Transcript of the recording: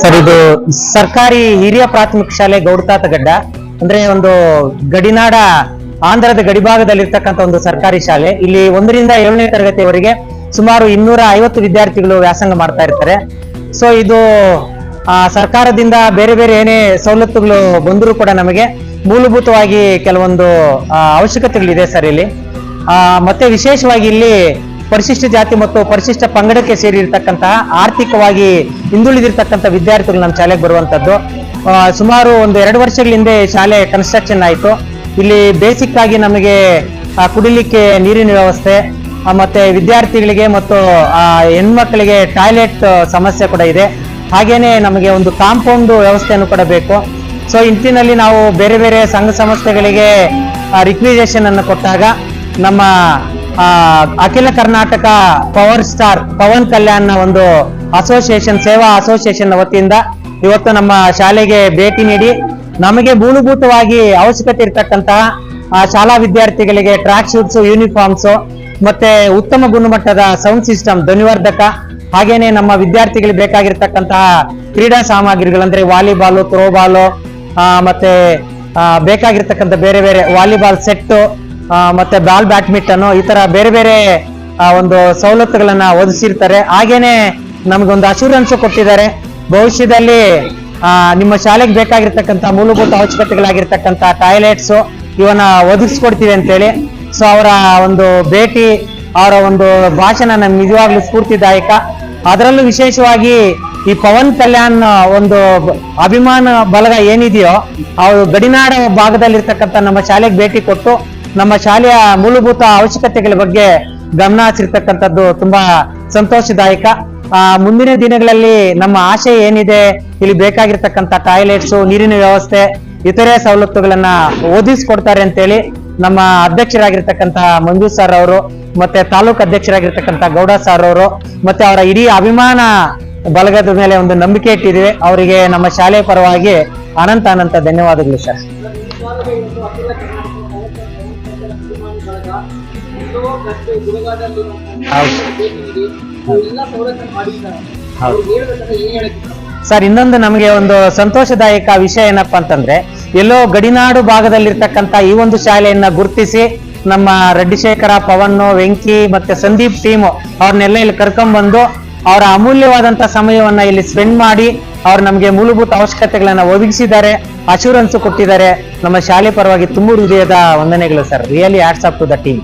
Sir, ಇದು ಸರ್ಕಾರಿ ಹಿರಿಯ ಪ್ರಾಥಮಿಕ ಶಾಲೆ ಗೌಡತಾತಗಡ್ಡ ಅಂದ್ರೆ ಒಂದು ಗಡಿನಾಡ ಆಂಧ್ರದ ಗಡಿಭಾಗದಲ್ಲಿರ್ತಕ್ಕಂಥ ಒಂದು ಸರ್ಕಾರಿ ಶಾಲೆ. ಇಲ್ಲಿ ಒಂದರಿಂದ ಏಳನೇ ತರಗತಿಯವರೆಗೆ ಸುಮಾರು ಇನ್ನೂರ ಐವತ್ತು ವಿದ್ಯಾರ್ಥಿಗಳು ವ್ಯಾಸಂಗ ಮಾಡ್ತಾ ಇರ್ತಾರೆ. ಸೊ ಇದು ಸರ್ಕಾರದಿಂದ ಬೇರೆ ಬೇರೆ ಏನೇ ಸವಲತ್ತುಗಳು ಬಂದರೂ ಕೂಡ ನಮಗೆ ಮೂಲಭೂತವಾಗಿ ಕೆಲವೊಂದು ಅವಶ್ಯಕತೆಗಳಿದೆ ಸರ್ ಇಲ್ಲಿ. ಮತ್ತೆ ವಿಶೇಷವಾಗಿ ಇಲ್ಲಿ ಪರಿಶಿಷ್ಟ ಜಾತಿ ಮತ್ತು ಪರಿಶಿಷ್ಟ ಪಂಗಡಕ್ಕೆ ಸೇರಿರ್ತಕ್ಕಂತಹ ಆರ್ಥಿಕವಾಗಿ ಹಿಂದುಳಿದಿರ್ತಕ್ಕಂಥ ವಿದ್ಯಾರ್ಥಿಗಳು ನಮ್ಮ ಶಾಲೆಗೆ ಬರುವಂಥದ್ದು. ಸುಮಾರು ಒಂದು ಎರಡು ವರ್ಷಗಳ ಹಿಂದೆ ಶಾಲೆ ಕನ್ಸ್ಟ್ರಕ್ಷನ್ ಆಯಿತು. ಇಲ್ಲಿ ಬೇಸಿಕ್ ಆಗಿ ನಮಗೆ ಕುಡಿಲಿಕ್ಕೆ ನೀರಿನ ವ್ಯವಸ್ಥೆ ಮತ್ತು ವಿದ್ಯಾರ್ಥಿಗಳಿಗೆ ಮತ್ತು ಹೆಣ್ಮಕ್ಳಿಗೆ ಟಾಯ್ಲೆಟ್ ಸಮಸ್ಯೆ ಕೂಡ ಇದೆ. ಹಾಗೇನೆ ನಮಗೆ ಒಂದು ಕಾಂಪೌಂಡ್ ವ್ಯವಸ್ಥೆಯನ್ನು ಕೂಡ ಬೇಕು. ಸೊ ಇಂತಿನಲ್ಲಿ ನಾವು ಬೇರೆ ಬೇರೆ ಸಂಘ ಸಂಸ್ಥೆಗಳಿಗೆ ರಿಕ್ವಿಸೇಷನ್ ಅನ್ನು ಕೊಟ್ಟಾಗ ನಮ್ಮ ಅಖಿಲ ಕರ್ನಾಟಕ ಪವರ್ ಸ್ಟಾರ್ ಪವನ್ ಕಲ್ಯಾಣ್ ಒಂದು ಅಸೋಸಿಯೇಷನ್, ಸೇವಾ ಅಸೋಸಿಯೇಷನ್ ವತಿಯಿಂದ ಇವತ್ತು ನಮ್ಮ ಶಾಲೆಗೆ ಭೇಟಿ ನೀಡಿ ನಮಗೆ ಮೂಲಭೂತವಾಗಿ ಅವಶ್ಯಕತೆ ಇರತಕ್ಕಂತಹ ಶಾಲಾ ವಿದ್ಯಾರ್ಥಿಗಳಿಗೆ ಟ್ರ್ಯಾಕ್ ಶೂಟ್ಸ್ ಯೂನಿಫಾರ್ಮ್ಸ್ ಮತ್ತೆ ಉತ್ತಮ ಗುಣಮಟ್ಟದ ಸೌಂಡ್ ಸಿಸ್ಟಮ್ ಧ್ವನಿವರ್ಧಕ, ಹಾಗೇನೆ ನಮ್ಮ ವಿದ್ಯಾರ್ಥಿಗಳಿಗೆ ಬೇಕಾಗಿರ್ತಕ್ಕಂತಹ ಕ್ರೀಡಾ ಸಾಮಗ್ರಿಗಳಂದ್ರೆ ವಾಲಿಬಾಲು ಥ್ರೋಬಾಲು ಮತ್ತೆ ಬೇಕಾಗಿರ್ತಕ್ಕಂಥ ಬೇರೆ ಬೇರೆ ವಾಲಿಬಾಲ್ ಸೆಟ್ಟು ಮತ್ತೆ ಬಾಲ್ ಬ್ಯಾಡ್ಮಿಂಟನ್ ಈ ತರ ಬೇರೆ ಬೇರೆ ಒಂದು ಸವಲತ್ತುಗಳನ್ನ ಒದಗಿಸಿರ್ತಾರೆ. ಹಾಗೇನೆ ನಮಗೊಂದು ಅಶೂರೆನ್ಸ್ ಕೊಟ್ಟಿದ್ದಾರೆ. ಭವಿಷ್ಯದಲ್ಲಿ ನಿಮ್ಮ ಶಾಲೆಗೆ ಬೇಕಾಗಿರ್ತಕ್ಕಂಥ ಮೂಲಭೂತ ಅವಶ್ಯಕತೆಗಳಾಗಿರ್ತಕ್ಕಂಥ ಟಾಯ್ಲೆಟ್ಸ್ ಇವನ್ನ ಒದಗಿಸ್ಕೊಡ್ತೀವಿ ಅಂತೇಳಿ. ಸೊ ಅವರ ಒಂದು ಭೇಟಿ, ಅವರ ಒಂದು ಭಾಷಣ ನಮ್ಗೆ ನಿಜವಾಗ್ಲೂ ಸ್ಫೂರ್ತಿದಾಯಕ. ಅದರಲ್ಲೂ ವಿಶೇಷವಾಗಿ ಈ ಪವನ್ ಕಲ್ಯಾಣ್ ಒಂದು ಅಭಿಮಾನ ಬಲಗ ಏನಿದೆಯೋ, ಅವರು ಗಡಿನಾಡ ಭಾಗದಲ್ಲಿರ್ತಕ್ಕಂಥ ನಮ್ಮ ಶಾಲೆಗೆ ಭೇಟಿ ಕೊಟ್ಟು ನಮ್ಮ ಶಾಲೆಯ ಮೂಲಭೂತ ಅವಶ್ಯಕತೆಗಳ ಬಗ್ಗೆ ಗಮನ ಹರಿಸಿರ್ತಕ್ಕಂಥದ್ದು ತುಂಬಾ ಸಂತೋಷದಾಯಕ. ಮುಂದಿನ ದಿನಗಳಲ್ಲಿ ನಮ್ಮ ಆಶೆ ಏನಿದೆ, ಇಲ್ಲಿ ಬೇಕಾಗಿರ್ತಕ್ಕಂಥ ಟಾಯ್ಲೆಟ್ಸ್, ನೀರಿನ ವ್ಯವಸ್ಥೆ, ಇತರೆ ಸವಲತ್ತುಗಳನ್ನ ಓದಿಸ್ಕೊಡ್ತಾರೆ ಅಂತೇಳಿ ನಮ್ಮ ಅಧ್ಯಕ್ಷರಾಗಿರ್ತಕ್ಕಂಥ ಮಂಜು ಸರ್ ಅವರು, ಮತ್ತೆ ತಾಲೂಕು ಅಧ್ಯಕ್ಷರಾಗಿರ್ತಕ್ಕಂಥ ಗೌಡ ಸರ್ ಅವರು, ಮತ್ತೆ ಅವರ ಇಡೀ ಅಭಿಮಾನ ಬಲಗದ ಮೇಲೆ ಒಂದು ನಂಬಿಕೆ ಇಟ್ಟಿದ್ದೀವಿ. ಅವರಿಗೆ ನಮ್ಮ ಶಾಲೆ ಪರವಾಗಿ ಅನಂತ ಅನಂತ ಧನ್ಯವಾದಗಳು ಸರ್ ಸರ್, ಇನ್ನೊಂದು ನಮಗೆ ಒಂದು ಸಂತೋಷದಾಯಕ ವಿಷಯ ಏನಪ್ಪಾ ಅಂತಂದ್ರೆ, ಎಲ್ಲೋ ಗಡಿನಾಡು ಭಾಗದಲ್ಲಿರ್ತಕ್ಕಂಥ ಈ ಒಂದು ಶಾಲೆಯನ್ನ ಗುರುತಿಸಿ ನಮ್ಮ ರೆಡ್ಡಿಶೇಖರ ಪವನ್ ವೆಂಕಿ ಮತ್ತೆ ಸಂದೀಪ್ ಟೀಮ್ ಅವ್ರನ್ನೆಲ್ಲ ಇಲ್ಲಿ ಕರ್ಕೊಂಡ್ಬಂದು ಅವರ ಅಮೂಲ್ಯವಾದಂತ ಸಮಯವನ್ನ ಇಲ್ಲಿ ಸ್ಪೆಂಡ್ ಮಾಡಿ ಅವ್ರು ನಮಗೆ ಮೂಲಭೂತ ಅವಶ್ಯಕತೆಗಳನ್ನ ಒದಗಿಸಿದ್ದಾರೆ. ಅಶೂರೆನ್ಸ್ ಕೊಟ್ಟಿದ್ದಾರೆ. ನಮ್ಮ ಶಾಲೆ ಪರವಾಗಿ ತುಂಬು ಹೃದಯದ ವಂದನೆಗಳು sir. Really off to the team